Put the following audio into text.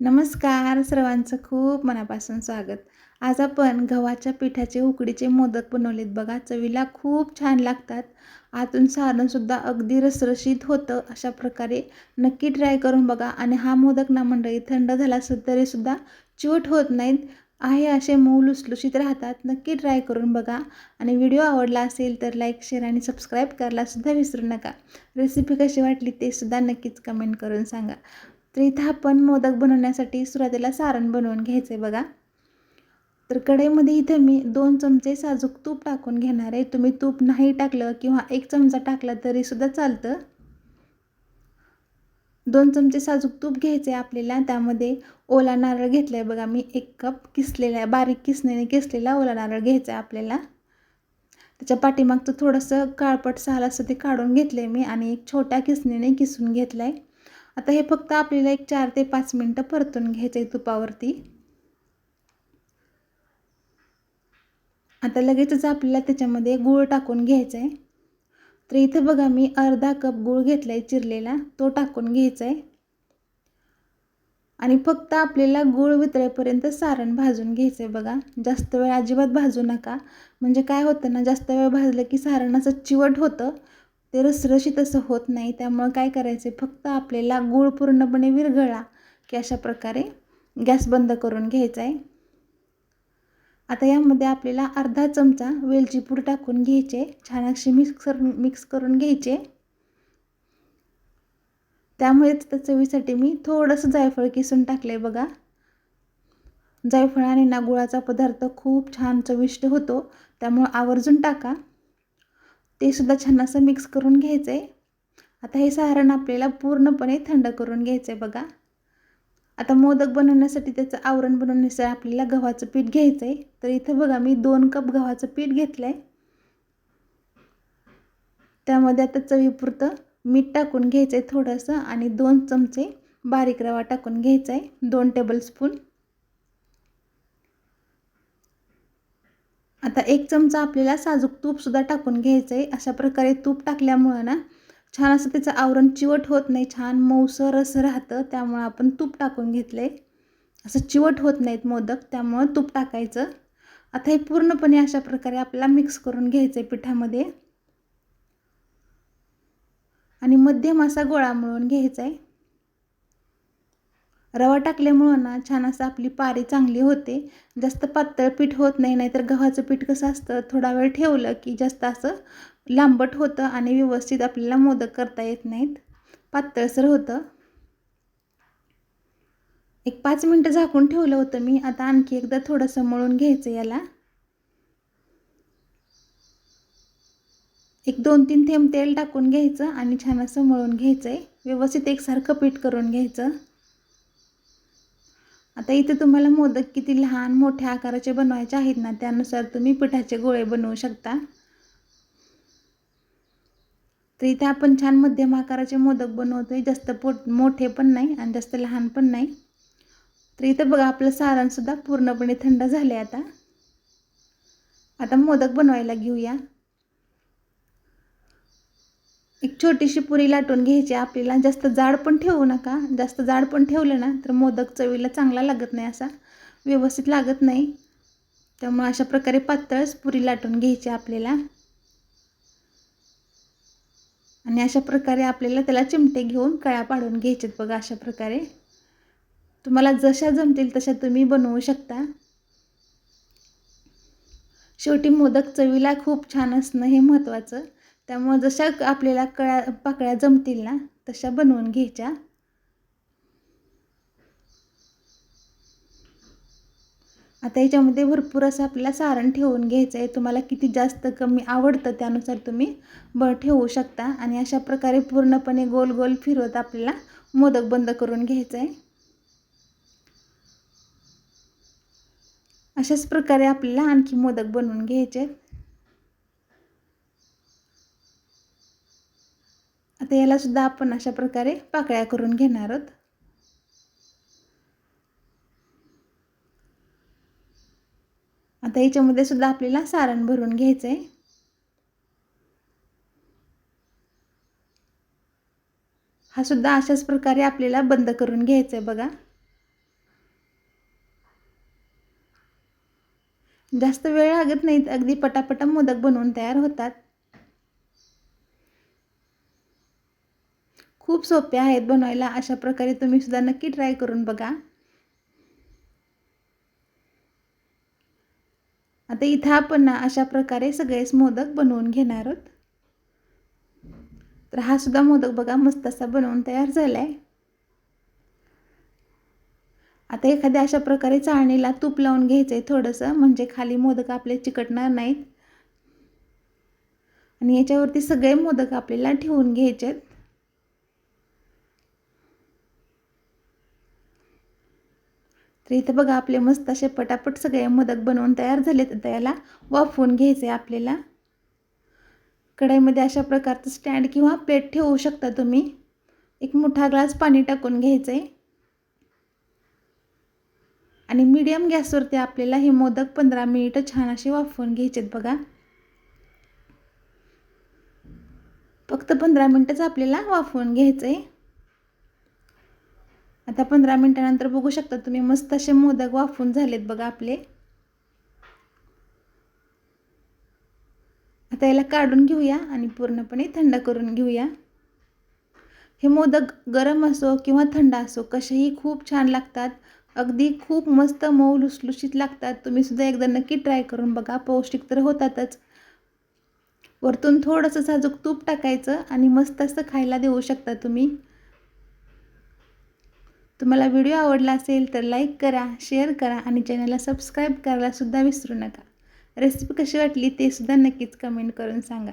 नमस्कार सर्वांचं खूप मनापासून स्वागत. आज आपण गव्हाच्या पिठाचे उकडीचे मोदक बनवलेत बघा. चवीला खूप छान लागतात. आतून सारणसुद्धा अगदी रसरशीत होतं. अशा प्रकारे नक्की ट्राय करून बघा. आणि हा मोदक ना मंडळी थंड झाला असेल तरीसुद्धा चिवट होत नाहीत. आहे असे मऊ लुसलुशीत राहतात. नक्की ट्राय करून बघा. आणि व्हिडिओ आवडला असेल तर लाईक शेअर आणि सबस्क्राईब करायलासुद्धा विसरू नका. रेसिपी कशी वाटली ते सुद्धा नक्कीच कमेंट करून सांगा. तर इथं आपण मोदक बनवण्यासाठी सुरुवातीला सारण बनवून घ्यायचं आहे बघा. तर कढईमध्ये इथं मी दोन चमचे साजूक तूप टाकून घेणार आहे. तुम्ही तूप नाही टाकलं किंवा एक चमचा टाकला तरीसुद्धा चालतं. दोन चमचे साजूक तूप घ्यायचे आपल्याला. त्यामध्ये ओला नारळ घेतला आहे बघा. मी एक कप किसलेला बारीक किसण्याने किसलेला ओला नारळ घ्यायचा आहे आपल्याला. त्याच्या पाठीमागचं थोडंसं काळपट साल असं ते काढून घेतलं आहे मी आणि एक छोट्या किसणीने किसून घेतलं आहे आता हे फक्त आपल्याला एक चार ते पाच मिनटं परतून घ्यायचं आहे तुपावरती. आता लगेचच आपल्याला त्याच्यामध्ये गूळ टाकून घ्यायचा आहे तर इथं बघा मी अर्धा कप गूळ घेतला आहे चिरलेला तो टाकून घ्यायचा आहे आणि फक्त आपल्याला गूळ वितळेपर्यंत सारण भाजून घ्यायचं आहे बघा. जास्त वेळ अजिबात भाजू नका. म्हणजे काय होतं ना जास्त वेळ भाजलं की सारण असं चिवट होतं. ते रसरशीत असं होत नाही. त्यामुळं काय करायचं आहे फक्त आपल्याला गूळ पूर्णपणे विरघळला की अशा प्रकारे गॅस बंद करून घ्यायचा आहे आता यामध्ये आपल्याला अर्धा चमचा वेलची पूड टाकून घ्यायचे. छान अशी मिक्सर मिक्स करून घ्यायचे. त्यामुळेच त्या चवीसाठी मी थोडंसं जायफळ किसून टाकलं आहे बघा. जायफळ आणि ना गुळाचा पदार्थ खूप छान चविष्ट होतो. त्यामुळं आवर्जून टाका. ते सुद्धा छान असं मिक्स करून घ्यायचं आहे आता हे सारण आपल्याला पूर्णपणे थंड करून घ्यायचं आहे बघा. आता मोदक बनवण्यासाठी त्याचं आवरण बनवण्यासाठी आपल्याला गव्हाचं पीठ घ्यायचं आहे तर इथं बघा मी दोन कप गव्हाचं पीठ घेतलं आहे त्यामध्ये आता चवीपुरतं मीठ टाकून घ्यायचं आहे थोडंसं आणि दोन चमचे बारीक रवा टाकून घ्यायचा आहे दोन टेबलस्पून आता एक चमचा आपल्याला साजूक तूपसुद्धा टाकून घ्यायचं आहे अशा प्रकारे तूप टाकल्यामुळं ना छान असं त्याचं आवरण चिवट होत नाही. छान मऊसं रस राहतं त्यामुळं आपण तूप टाकून घेतलं आहे असं चिवट होत नाहीत मोदक त्यामुळं तूप टाकायचं. आता हे पूर्णपणे अशा प्रकारे आपल्याला मिक्स करून घ्यायचं आहे पिठामध्ये. आणि मध्यम असा गोळा मळून घ्यायचा आहे रवा टाकल्यामुळं ना छान असं आपली पारी चांगली होते. जास्त पातळ पीठ होत नाही नाहीतर गव्हाचं पीठ कसं असतं थोडा वेळ ठेवलं की जास्त असं लांबट होतं आणि व्यवस्थित आपल्याला मोदक करता येत नाहीत. पातळसर होतं. एक पाच मिनटं झाकून ठेवलं होतं मी. आता आणखी एकदा थोडंसं मळून घ्यायचं याला. एक दोन तीन थेंब तेल टाकून घ्यायचं आणि छान असं मळून घ्यायचं आहे व्यवस्थित एकसारखं पीठ करून घ्यायचं. आता इथे तुम्हाला मोदक किती लहान मोठ्या आकाराचे बनवायचे आहेत ना त्यानुसार तुम्ही पिठाचे गोळे बनवू शकता. तर इथे आपण छान मध्यम आकाराचे मोदक बनवतो आहे जास्त पोट मोठे पण नाही आणि जास्त लहान पण नाही. तर इथं बघा आपलं सारणसुद्धा पूर्णपणे थंड झाले आता. आता मोदक बनवायला घेऊया. एक छोटीशी पुरी लाटून घ्यायची आपल्याला. जास्त जाड पण ठेवू नका. जास्त जाड पण ठेवलं ना तर मोदक चवीला चांगला लागत नाही असा. व्यवस्थित लागत नाही. त्यामुळे अशा प्रकारे पातळच पुरी लाटून घ्यायची आपल्याला. आणि अशा प्रकारे आपल्याला त्याला चिमटे घेऊन कळ्या पाडून घ्यायचेत बघा अशा प्रकारे. तुम्हाला जशा जमतील तशा तुम्ही बनवू शकता. शेवटी मोदक चवीला खूप छान असणं हे महत्त्वाचं. त्यामुळं जशा आपल्याला कळ्या पाकळ्या जमतील ना तशा बनवून घ्यायच्या. आता याच्यामध्ये भरपूर असं आपल्याला सारण ठेवून घ्यायचं आहे तुम्हाला किती जास्त कमी आवडतं त्यानुसार तुम्ही ब ठेवू शकता. आणि अशा प्रकारे पूर्णपणे गोल गोल फिरवत आपल्याला मोदक बंद करून घ्यायचं आहे अशाच प्रकारे आपल्याला आणखी मोदक बनवून घ्यायचे आहेत याला सुद्धा आपण अशा प्रकारे पाकळ्या करून घेणार आहोत. आता याच्यामध्ये सुद्धा आपल्याला सारण भरून घ्यायचं आहे हा सुद्धा अशाच प्रकारे आपल्याला बंद करून घ्यायचा आहे बघा. जास्त वेळ लागत नाहीत अगदी पटापटा मोदक बनवून तयार होतात. खूप सोपे आहेत बनवायला. अशा प्रकारे तुम्ही सुद्धा नक्की ट्राय करून बघा. आता इथं आपण ना अशा प्रकारे सगळेच मोदक बनवून घेणार आहोत. तर हा सुद्धा मोदक बघा मस्त असा बनवून तयार झाला आहे आता एखाद्या अशा प्रकारे चाळणीला तूप लावून घ्यायचं आहे थोडंसं म्हणजे खाली मोदक आपले चिकटणार नाहीत. आणि याच्यावरती सगळे मोदक आपल्याला ठेवून घ्यायचे आहेत तर इथं बघा आपले मस्त असे पटापट सगळे मोदक बनवून तयार झाले तर त्याला वाफवून घ्यायचे आपल्याला. कढईमध्ये अशा प्रकारचं स्टँड किंवा प्लेट ठेवू शकता तुम्ही. एक मोठा ग्लास पाणी टाकून घ्यायचं आहे आणि मीडियम गॅसवरती आपल्याला हे मोदक पंधरा मिनिटं छान असे वाफवून घ्यायचे आहेत बघा. फक्त पंधरा मिनटंच आपल्याला वाफवून घ्यायचं आहे आता पंधरा मिनटानंतर बघू शकता तुम्ही मस्त असे मोदक वाफून झालेत बघा आपले. आता याला काढून घेऊया आणि पूर्णपणे थंड करून घेऊया. हे मोदक गरम असो किंवा थंड असो कसेही खूप छान लागतात. अगदी खूप मस्त मऊ लुसलुशीत लागतात. तुम्ही सुद्धा एकदा नक्की ट्राय करून बघा. पौष्टिक तर होतातच. वरतून थोडंसं साजूक तूप टाकायचं आणि मस्त असं खायला देऊ शकता तुम्ही. तुम्हाला व्हिडिओ आवडला असेल तर लाईक करा शेअर करा आणि चॅनलला सबस्क्राईब करायलासुद्धा विसरू नका. रेसिपी कशी वाटली ते सुद्धा नक्कीच कमेंट करून सांगा.